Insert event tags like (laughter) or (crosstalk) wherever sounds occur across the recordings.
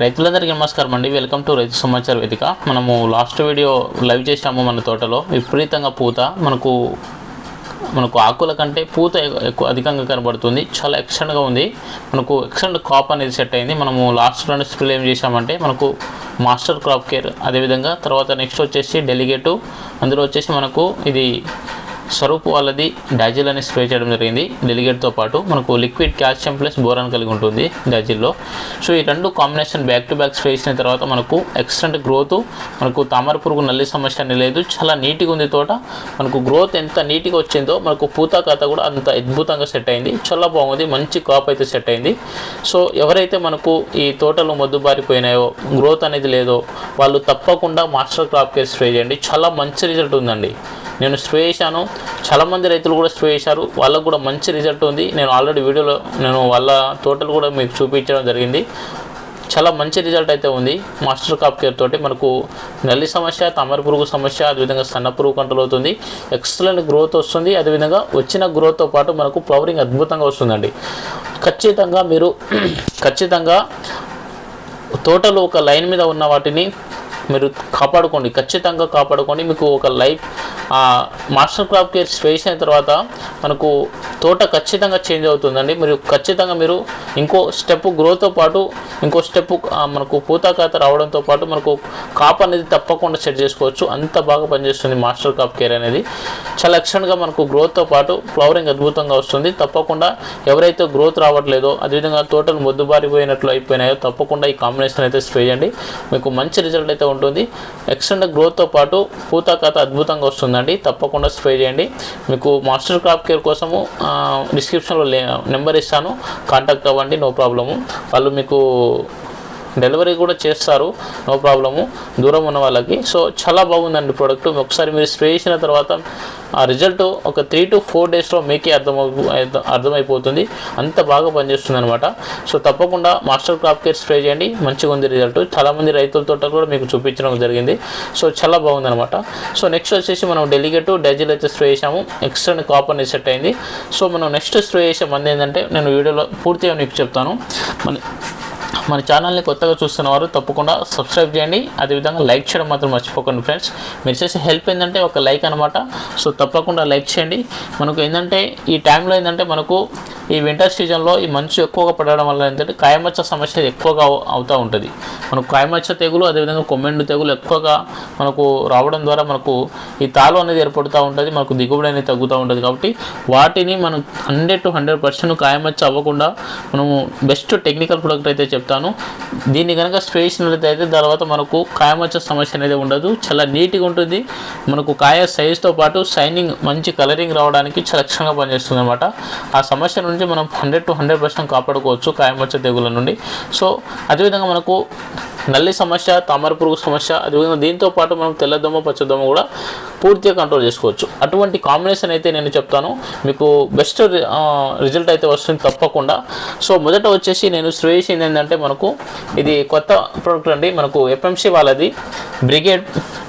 రైతులందరికీ నమస్కారం అండి. వెల్కమ్ టు రైతు సమాచార వేదిక మనము లాస్ట్ వీడియో లైవ్ చేసాము మన తోటలో. విపరీతంగా పూత. మనకు మనకు ఆకుల కంటే పూత ఎక్కువ అధికంగా కనబడుతుంది. చాలా ఎక్స్టెండ్గా ఉంది. మనకు ఎక్స్టెండ్ క్రాప్ అనేది సెట్ అయింది. మనము లాస్ట్ రెండు స్ప్రే ఏం చేసామంటే మనకు మాస్టర్ క్రాప్ కేర్ అదేవిధంగా తర్వాత నెక్స్ట్ వచ్చేసి డెలిగేటు అందులో వచ్చేసి మనకు ఇది స్వరూప్ వాళ్ళది డాజిల్ అని స్ప్రే చేయడం జరిగింది. డెలిగేట్తో పాటు మనకు లిక్విడ్ కాల్షియం ప్లస్ బోరాన్ కలిగి ఉంటుంది డాజిల్లో. సో ఈ రెండు combination back to back spray చేసిన తర్వాత మనకు ఎక్స్టెంట్ గ్రోత్ మనకు తామర పురుగు నల్లి సమస్య అనేది లేదు. చాలా నీట్గా ఉంది తోట. మనకు గ్రోత్ ఎంత నీట్గా వచ్చిందో మనకు పూత కథ కూడా అంత అద్భుతంగా సెట్ అయింది. చాలా బాగుంది. మంచి కాప్ అయితే సెట్ అయింది. సో ఎవరైతే మనకు ఈ తోటలు మొద్దుబారిపోయినాయో గ్రోత్ అనేది లేదో వాళ్ళు తప్పకుండా మాస్టర్ క్రాప్ కేర్ స్ప్రే చేయండి. చాలా మంచి రిజల్ట్ ఉందండి. నేను స్ప్రే చేశాను. చాలామంది రైతులు కూడా స్ప్రే చేశారు. వాళ్ళకు కూడా మంచి రిజల్ట్ ఉంది. నేను ఆల్రెడీ వీడియోలో నేను వాళ్ళ తోటలు కూడా మీకు చూపించడం జరిగింది. చాలా మంచి రిజల్ట్ అయితే ఉంది. మాస్టర్ కాప్ కేర్ తోటి మనకు నల్లి సమస్య తామర పురుగు సమస్య అదేవిధంగా సన్న పురుగు కంట్రోల్ అవుతుంది. ఎక్సలెంట్ గ్రోత్ వస్తుంది. అదేవిధంగా వచ్చిన గ్రోత్తో పాటు మనకు ఫ్లవరింగ్ అద్భుతంగా వస్తుందండి. ఖచ్చితంగా మీరు (clears throat) ఖచ్చితంగా తోటలో ఒక లైన్ మీద ఉన్న వాటిని మీరు కాపాడుకోండి. ఖచ్చితంగా కాపాడుకోండి. మీకు ఒక life master crop care space అయిన తర్వాత మనకు తోట ఖచ్చితంగా చేంజ్ అవుతుందండి. మీరు ఖచ్చితంగా మీరు ఇంకో స్టెప్ గ్రోత్తో పాటు ఇంకో స్టెప్ మనకు పూతాకాత రావడంతో పాటు మనకు కాప్ అనేది తప్పకుండా సెట్ చేసుకోవచ్చు. అంత బాగా పనిచేస్తుంది మాస్టర్ కాప్ కేర్ అనేది. చాలా ఎక్సలెంట్గా మనకు గ్రోత్తో పాటు ఫ్లవరింగ్ అద్భుతంగా వస్తుంది. తప్పకుండా ఎవరైతే గ్రోత్ రావట్లేదో అదేవిధంగా తోటలు మొద్దుబారిపోయినట్లు అయిపోయినాయో తప్పకుండా ఈ కాంబినేషన్ అయితే స్ప్రే చేయండి. మీకు మంచి రిజల్ట్ అయితే ఉంటుంది. ఎక్స్టెండ్ గ్రోత్తో పాటు పూత కథ అద్భుతంగా వస్తుందండి. తప్పకుండా స్ప్రే చేయండి. మీకు మాస్టర్ క్రాప్ కేర్ కోసము డిస్క్రిప్షన్లో నెంబర్ ఇస్తాను. కాంటాక్ట్ అవ్వండి నో ప్రాబ్లము వాళ్ళు మీకు డెలివరీ కూడా చేస్తారు. No problem. దూరం ఉన్న వాళ్ళకి. సో చాలా బాగుందండి ప్రోడక్ట్ ఒకసారి మీరు స్ప్రే చేసిన తర్వాత ఆ రిజల్ట్ ఒక త్రీ టు ఫోర్ డేస్లో మీకే అర్థం అర్థమైపోతుంది. అంత బాగా పనిచేస్తుంది అనమాట సో తప్పకుండా మాస్టర్ క్రాప్ కేర్ స్ప్రే చేయండి. మంచిగా ఉంది రిజల్ట్ చాలామంది రైతుల తోట కూడా మీకు చూపించడం జరిగింది. సో చాలా బాగుందనమాట సో నెక్స్ట్ వచ్చేసి మనం డెలిగేట్ డైజిల్ అయితే స్ప్రే చేసాము ఎక్స్ట్రా కాపర్ అనేది సెట్ అయింది. సో మనం నెక్స్ట్ స్ప్రే చేసే మంది ఏంటంటే నేను వీడియోలో పూర్తిగా మీకు చెప్తాను. మన మన ఛానల్ని కొత్తగా చూస్తున్న వారు తప్పకుండా సబ్స్క్రైబ్ చేయండి. అదేవిధంగా లైక్ చేయడం మాత్రం మర్చిపోకండి ఫ్రెండ్స్. మీరు చేసే హెల్ప్ ఏంటంటే ఒక లైక్ అనమాట సో తప్పకుండా లైక్ చేయండి. మనకు ఏంటంటే ఈ టైంలో ఏంటంటే మనకు ఈ వింటర్ సీజన్లో ఈ మంచు ఎక్కువగా పడడం వల్ల ఏంటంటే కాయమచ్చ సమస్య ఎక్కువగా అవుతూ ఉంటుంది. మనకు కాయమచ్చ తెగులు అదేవిధంగా కొమ్మెండు తెగులు ఎక్కువగా మనకు రావడం ద్వారా మనకు ఈ తాలు అనేది ఏర్పడుతూ ఉంటుంది. మనకు దిగుబడి అనేది తగ్గుతూ ఉంటుంది. కాబట్టి వాటిని మనం హండ్రెడ్ టు హండ్రెడ్ పర్సెంట్ కాయమచ్చ అవ్వకుండా మనము బెస్ట్ టెక్నికల్ ప్రొడక్ట్ అయితే చెప్తాను. దీన్ని కనుక స్ప్రే చేసినట్లయితే తర్వాత మనకు కాయమచ్చ సమస్య అనేది ఉండదు. చాలా నీట్గా ఉంటుంది. మనకు కాయ సైజుతో పాటు షైనింగ్ మంచి కలరింగ్ రావడానికి చాలా లక్షణంగా పనిచేస్తుంది అనమాట ఆ సమస్య నుంచి మనం హండ్రెడ్ టు హండ్రెడ్ పర్సెంట్ కాపాడుకోవచ్చు కాయమచ్చ తెగుల నుండి. సో అదేవిధంగా మనకు నల్లి సమస్య తామర పురుగు సమస్య అదేవిధంగా దీంతో పాటు మనం తెల్లదోమ పచ్చదోమ కూడా పూర్తిగా కంట్రోల్ చేసుకోవచ్చు. అటువంటి కాంబినేషన్ అయితే నేను చెప్తాను. మీకు బెస్ట్ రిజల్ట్ అయితే వస్తుంది తప్పకుండా. సో మొదట వచ్చేసి నేను శ్రేయసింది ఏంటంటే మనకు ఇది కొత్త ప్రోడక్ట్ అండి. మనకు ఎఫ్ఎంసీ వాళ్ళది. బ్రిగేడ్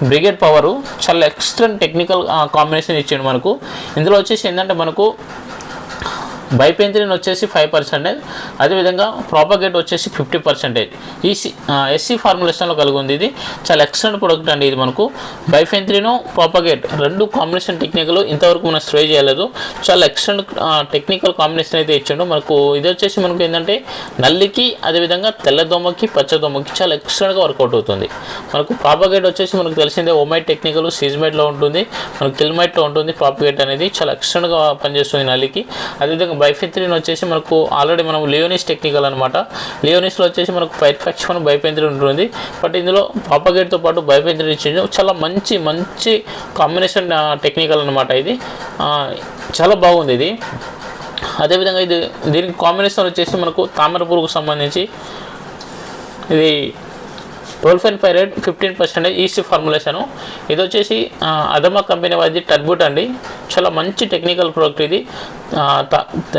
బ్రిగేడ్ పవరు చాలా ఎక్స్ట్రెంట్ టెక్నికల్ కాంబినేషన్ ఇచ్చిండు మనకు. ఇందులో వచ్చేసి ఏంటంటే మనకు బైపెంత్రిన్ వచ్చేసి ఫైవ్ పర్సెంటేజ్ అదేవిధంగా ప్రాపగేట్ వచ్చేసి ఫిఫ్టీ పర్సెంటేజ్. ఈసీ ఎస్సీ ఫార్ములేషన్లో కలిగి ఉంది ఇది. చాలా ఎక్సలెంట్ ప్రొడక్ట్ అండి ఇది మనకు. బైఫెంత్రిను ప్రాపగేట్ రెండు కాంబినేషన్ టెక్నికలు ఇంతవరకు మనం స్ప్రే చేయలేదు. చాలా ఎక్సలెంట్ టెక్నికల్ కాంబినేషన్ అయితే ఇచ్చాడు. మనకు ఇది వచ్చేసి మనకు ఏంటంటే నల్లికి అదేవిధంగా తెల్లదోమకి పచ్చదోమకి చాలా ఎక్సలెంట్గా వర్కౌట్ అవుతుంది. మనకు ప్రాపగేట్ వచ్చేసి మనకు తెలిసిందే ఓమైట్ టెక్నికల్ సీజ్మైట్లో ఉంటుంది. మనకు కిల్మైట్లో ఉంటుంది ప్రాపగేట్ అనేది. చాలా ఎక్సలెంట్గా పనిచేస్తుంది నల్లికి. అదేవిధంగా బైఫెంత్రిన్ వచ్చేసి మనకు ఆల్రెడీ మనం లియోనిస్ టెక్నికల్ అనమాట లియోనిస్లో వచ్చేసి మనకు ఫైర్ ఫ్యాక్షన్ బైపెంత్రిన్ ఉంటుంది. బట్ ఇందులో పాపగేట్తో పాటు బైపెంత్రిన్ ఇచ్చింది చాలా మంచి మంచి కాంబినేషన్ టెక్నికల్ అనమాట ఇది. చాలా బాగుంది ఇది. అదేవిధంగా ఇది దీనికి కాంబినేషన్ వచ్చేసి మనకు తామర పురుగుకు సంబంధించి ఇది tolfenpyrad fifteen percentage EC formulation ఇది వచ్చేసి అదమా కంపెనీ వాది టర్బూట్ అండి. చాలా మంచి టెక్నికల్ ప్రోడక్ట్ ఇది.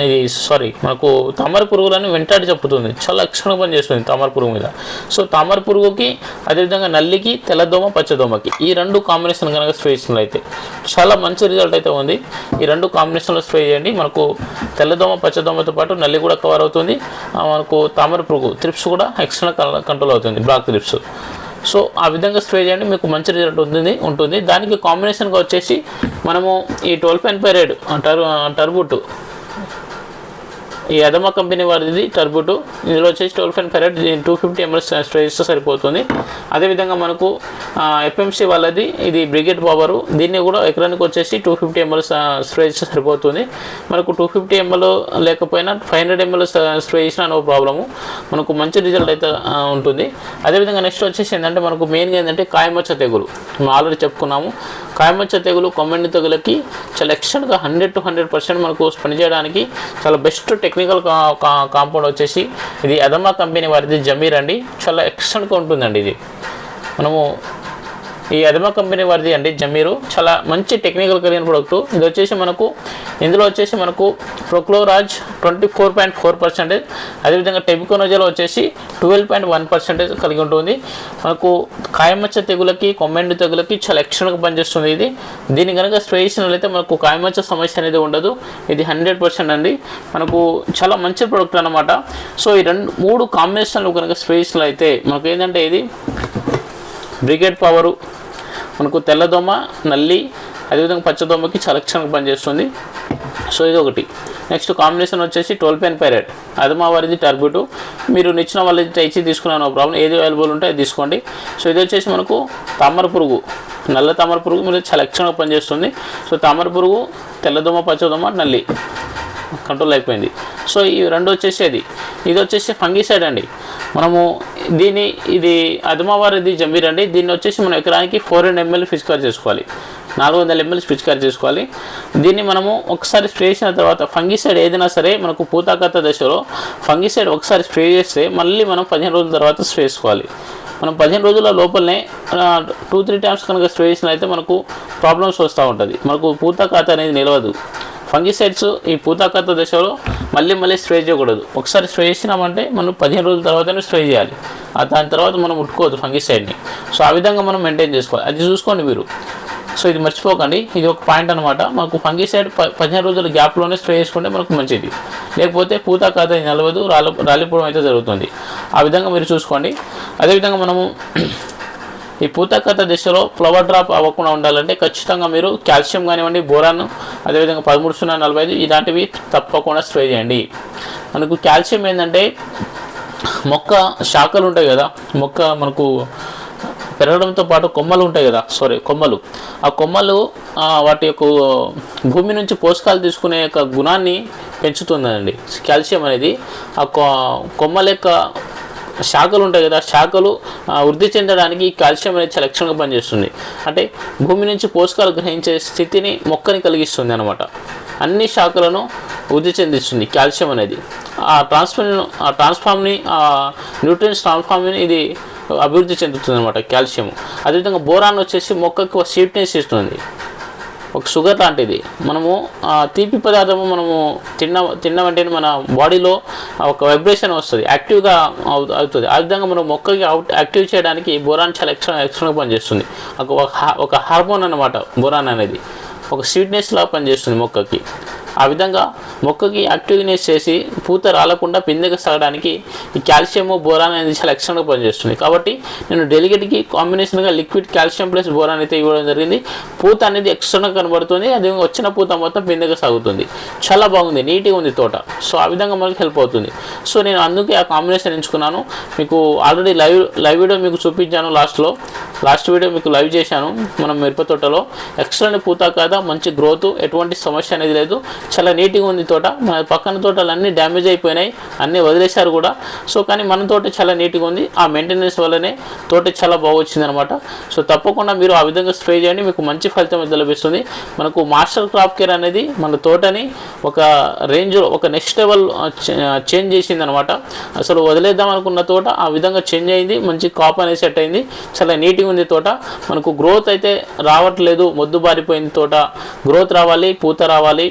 ఇది సారీ మనకు తామర పురుగులను వెంటాడి చెప్పుతుంది చాలా లక్షణంగా పనిచేస్తుంది తామర పురుగు మీద. సో తామర పురుగుకి అదేవిధంగా నల్లికి తెల్లదోమ పచ్చదోమకి ఈ రెండు కాంబినేషన్ కనుక స్ప్రే చేసినట్లయితే చాలా మంచి రిజల్ట్ అయితే ఉంది. ఈ రెండు కాంబినేషన్లో స్ప్రే చేయండి. మనకు తెల్లదోమ పచ్చదోమతో పాటు నల్లి కూడా కవర్ అవుతుంది. మనకు తామర పురుగు త్రిప్స్ కూడా ఎక్స్టర్నల్ కంట్రోల్ అవుతుంది. బ్లాక్ త్రిప్స్ సో ఆ విధంగా స్ప్రే చేయండి మీకు మంచి రిజల్ట్ ఉంటుంది ఉంటుంది. దానికి కాంబినేషన్గా వచ్చేసి మనము ఈ ట్వెల్వ్ పెన్ పైరేడ్ టర్ టర్బుట్. ఈ యదమ కంపెనీ వారిది టర్బుటు ఇందులో వచ్చేసి ట్వెల్వ్ అండ్ పైరేడ్ టూ ఫిఫ్టీ ఎంఎల్ స్ప్రే చేస్తే సరిపోతుంది. అదేవిధంగా మనకు ఎఫ్ఎంసీ వాళ్ళది ఇది బ్రిగేడ్ పవరు దీన్ని కూడా ఎకరానికి వచ్చేసి టూ ఫిఫ్టీ ఎంఎల్ స్ప్రే చేస్తే సరిపోతుంది. మనకు టూ ఫిఫ్టీ ఎంఎల్ లేకపోయినా ఫైవ్ హండ్రెడ్ ఎంఎల్ స్ప్రే చేసినా నో ప్రాబ్లము మనకు మంచి రిజల్ట్ అయితే ఉంటుంది. అదేవిధంగా నెక్స్ట్ వచ్చేసి ఏంటంటే మనకు మెయిన్గా ఏంటంటే కాయమచ్చ తెగులు. మనం ఆల్రెడీ చెప్పుకున్నాము. కాయమచ్చ తెగులు కొమ్మండి తెగులకి చాలా ఎక్స్టెంట్గా హండ్రెడ్ టు హండ్రెడ్ పర్సెంట్ మనకు పనిచేయడానికి చాలా బెస్ట్ టెక్నికల్ కాంపౌండ్ వచ్చేసి ఇది అదమా కంపెనీ వారిది జమీర్ అండి. చాలా ఎక్స్టెంట్గా ఉంటుందండి ఇది. మనము ఈ అదమా కంపెనీ వారిది అండి జమీరు. చాలా మంచి టెక్నికల్ కలిగిన ప్రోడక్ట్ ఇది వచ్చేసి మనకు ఇందులో వచ్చేసి మనకు prochloraz twenty four point four percentage అదేవిధంగా టెబికోనోజల్ వచ్చేసి ట్వెల్వ్ పాయింట్ వన్ పర్సెంటేజ్ కలిగి ఉంటుంది. మనకు కాయమచ్చ తెగులకి కొమ్మెండు తెగులకి చాలా ఎక్స్ట్రాగా పనిచేస్తుంది ఇది. దీని కనుక స్ప్రే చేసినట్లయితే మనకు కాయమచ్చ సమస్య అనేది ఉండదు. ఇది హండ్రెడ్ పర్సెంట్ అండి. మనకు చాలా మంచి ప్రోడక్ట్ అనమాట సో ఈ రెండు మూడు కాంబినేషన్లు కనుక స్ప్రే చేసినట్లయితే మనకు ఏంటంటే ఇది బ్రిగేడ్ పవరు మనకు తెల్లదోమ నల్లి అదేవిధంగా పచ్చదోమకి చలక్షణకు పనిచేస్తుంది. సో ఇది ఒకటి. నెక్స్ట్ కాంబినేషన్ వచ్చేసి ట్వెల్వ్ పెన్ పైరెట్. అది మా వారిది టర్బుట్. మీరు నిచ్చిన వాళ్ళది తెచ్చి తీసుకున్నాను ప్రాబ్లం. ఏది అవైలబుల్ ఉంటే అది తీసుకోండి. సో ఇది వచ్చేసి మనకు తామర పురుగు. నల్ల తామర పురుగు మీరు చాలా లక్షణంగా పనిచేస్తుంది. సో తామర పురుగు తెల్లదోమ పచ్చదోమ నల్లి. కంట్రోల్ అయిపోయింది. సో ఈ రెండు వచ్చేసి అది ఇది వచ్చేసి ఫంగిసైడ్ అండి. మనము దీని ఇది అదమావారిది జంబీర్ అండి దీన్ని వచ్చేసి మనం ఎకరానికి ఫోర్ హండ్రెడ్ ఎంఎల్ పిచికారి చేసుకోవాలి. నాలుగు వందల ఎంఎల్ పిచికారి చేసుకోవాలి. దీన్ని మనము ఒకసారి స్ప్రే చేసిన తర్వాత ఫంగిసైడ్ ఏదైనా సరే మనకు పూతాకత దశలో ఫంగిసైడ్ ఒకసారి స్ప్రే చేస్తే మళ్ళీ మనం పదిహేను రోజుల తర్వాత స్ప్రే చేసుకోవాలి. మనం పదిహేను రోజుల లోపలనే టూ త్రీ టైమ్స్ కనుక స్ప్రే చేసినైతే మనకు ప్రాబ్లమ్స్ వస్తూ ఉంటుంది. మనకు పూతాకాత అనేది నిలవదు. ఫంగిసైడ్స్ ఈ పూతాకత దశలో మళ్ళీ మళ్ళీ స్ప్రే చేయకూడదు. ఒకసారి స్ప్రే చేసినామంటే మనం పదిహేను రోజుల తర్వాతనే స్ప్రే చేయాలి. ఆ దాని తర్వాత మనం ముట్టుకోవద్దు ఫంగిసైడ్ని. సో ఆ విధంగా మనం మెయింటైన్ చేసుకోవాలి. అది చూసుకోండి మీరు. సో ఇది మర్చిపోకండి. ఇది ఒక పాయింట్ అనమాట మనకు ఫంగిసైడ్ ప పదిహేను రోజుల గ్యాప్లోనే స్ప్రే చేసుకుంటే మనకు మంచిది. లేకపోతే పూత కాద నిలవదు రాలి రాలిపోవడం అయితే జరుగుతుంది. ఆ విధంగా మీరు చూసుకోండి. అదేవిధంగా మనము ఈ పూతకథ దిశలో ఫ్లవర్ డ్రాప్ అవ్వకుండా ఉండాలంటే ఖచ్చితంగా మీరు కాల్షియం కానివ్వండి బోరాన్ అదేవిధంగా పదమూడు సున్నా నలభై ఐదు ఇలాంటివి తప్పకుండా స్ప్రే చేయండి. మనకు కాల్షియం ఏంటంటే మొక్క శాఖలు ఉంటాయి కదా మొక్క మనకు పెరగడంతో పాటు కొమ్మలు ఉంటాయి కదా సారీ కొమ్మలు. ఆ కొమ్మలు వాటి యొక్క భూమి నుంచి పోషకాలు తీసుకునే యొక్క గుణాన్ని పెంచుతుందండి. కాల్షియం అనేది ఆ కొ- కొమ్మల యొక్క శాఖలు ఉంటాయి కదా శాఖలు వృద్ధి చెందడానికి కాల్షియం అనేది చాలా లక్షణంగా పనిచేస్తుంది. అంటే భూమి నుంచి పోషకాలు గ్రహించే స్థితిని మొక్కని కలిగిస్తుంది అనమాట అన్ని శాఖలను వృద్ధి చెందిస్తుంది కాల్షియం అనేది. ఆ ట్రాన్స్ఫర్ ఆ ట్రాన్స్ఫామ్ని ఆ న్యూట్రియన్స్ ట్రాన్స్ఫామ్ని ఇది అభివృద్ధి చెందుతుంది అనమాట కాల్షియం అదేవిధంగా బోరాన్ వచ్చేసి మొక్కకు స్వీట్నెస్ ఇస్తుంది. ఒక షుగర్ లాంటిది. మనము తీపి పదార్థము మనము తిన్న తిన్నామంటే మన బాడీలో ఒక వైబ్రేషన్ వస్తుంది. యాక్టివ్గా అవుతుంది. ఆ విధంగా మనం మొక్కకి అవుట్ యాక్టివ్ చేయడానికి బోరాన్ చాలా ఎక్స్ట్రా ఎక్స్ట్రాగా పనిచేస్తుంది. ఒక ఒక హార్మోన్ అన్నమాట బోరాన్ అనేది. ఒక స్వీట్నెస్ లా పనిచేస్తుంది మొక్కకి. ఆ విధంగా మొక్కకి యాక్టివ్నెస్ చేసి పూత రాలకుండా పిందెగా సాగడానికి ఈ కాల్షియము బోరాన్ అనేది చాలా ఎక్స్ట్రాగా పనిచేస్తుంది. కాబట్టి నేను డెలిగేట్కి కాంబినేషన్గా లిక్విడ్ కాల్షియం ప్లస్ బోరాన్ అయితే ఇవ్వడం జరిగింది. పూత అనేది ఎక్స్ట్రాగా కనబడుతుంది. అదే వచ్చిన పూత మొత్తం పిందెకి సాగుతుంది. చాలా బాగుంది. నీట్గా ఉంది తోట. సో ఆ విధంగా మనకి హెల్ప్ అవుతుంది. సో నేను అందుకే ఆ కాంబినేషన్ ఎంచుకున్నాను. మీకు ఆల్రెడీ లైవ్ లైవ్ వీడియో మీకు చూపించాను లాస్ట్లో. లాస్ట్ వీడియో మీకు లైవ్ చేశాను. మనం మిరప తోటలో. ఎక్స్ట్రాని పూత కాదా? మంచి గ్రోత్. ఎటువంటి సమస్య అనేది లేదు. చాలా నీట్గా ఉంది తోట. మన పక్కన తోటలు అన్నీ డ్యామేజ్ అయిపోయినాయి. అన్నీ వదిలేశారు కూడా. సో కానీ మన తోట చాలా నీట్గా ఉంది. ఆ మెయింటెనెన్స్ వల్లనే తోట చాలా బాగా అనమాట సో తప్పకుండా మీరు ఆ విధంగా స్ప్రే చేయండి. మీకు మంచి ఫలితం అయితే లభిస్తుంది. మనకు మాస్టర్ క్రాప్ కేర్ అనేది మన తోటని ఒక రేంజ్లో ఒక నెక్స్ట్ లెవెల్ చేంజ్ చేసింది అనమాట అసలు వదిలేద్దాం అనుకున్న తోట ఆ విధంగా చేంజ్ అయింది. మంచి కాప్ అనేది సెట్ అయింది. చాలా నీట్గా ఉంది తోట. మనకు గ్రోత్ అయితే రావట్లేదు. మొద్దు బారిపోయింది తోట. గ్రోత్ రావాలి పూత రావాలి.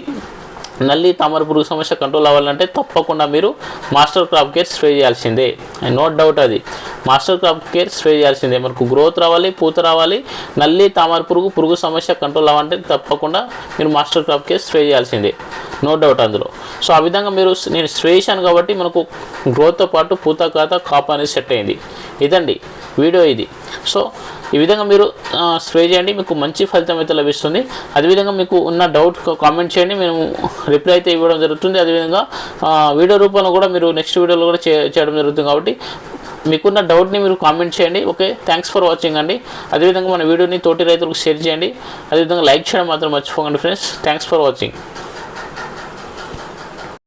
నల్లి తామర పురుగు సమస్య కంట్రోల్ అవ్వాలంటే తప్పకుండా మీరు మాస్టర్ క్రాప్ కేర్ స్ప్రే చేయాల్సిందే. నో డౌట్ అది. మాస్టర్ క్రాప్ కేర్ స్ప్రే చేయాల్సిందే. మనకు గ్రోత్ రావాలి పూత రావాలి. నల్లి తామర పురుగు పురుగు సమస్య కంట్రోల్ అవ్వాలంటే తప్పకుండా మీరు మాస్టర్ క్రాప్ కేర్ స్ప్రే చేయాల్సిందే. నో డౌట్ అందులో. సో ఆ విధంగా మీరు నేను స్ప్రే చేశాను కాబట్టి మనకు గ్రోత్తో పాటు పూత కాత కాప్ అనేది సెట్ అయింది. ఇదండి. వీడియో ఇది. సో ఈ విధంగా మీరు స్ప్రే చేయండి మీకు మంచి ఫలితం అయితే లభిస్తుంది. అదేవిధంగా మీకు ఉన్న డౌట్ కామెంట్ చేయండి మేము రిప్లై అయితే ఇవ్వడం జరుగుతుంది. అదేవిధంగా వీడియో రూపంలో కూడా మీరు నెక్స్ట్ వీడియోలో కూడా చే చేయడం జరుగుతుంది కాబట్టి మీకున్న డౌట్ని మీరు కామెంట్ చేయండి ఓకే? థ్యాంక్స్ ఫర్ వాచింగ్ అండి. అదేవిధంగా మన వీడియోని తోటి రైతులకు షేర్ చేయండి. అదేవిధంగా లైక్ చేయడం మాత్రం మర్చిపోకండి ఫ్రెండ్స్ థ్యాంక్స్ ఫర్ వాచింగ్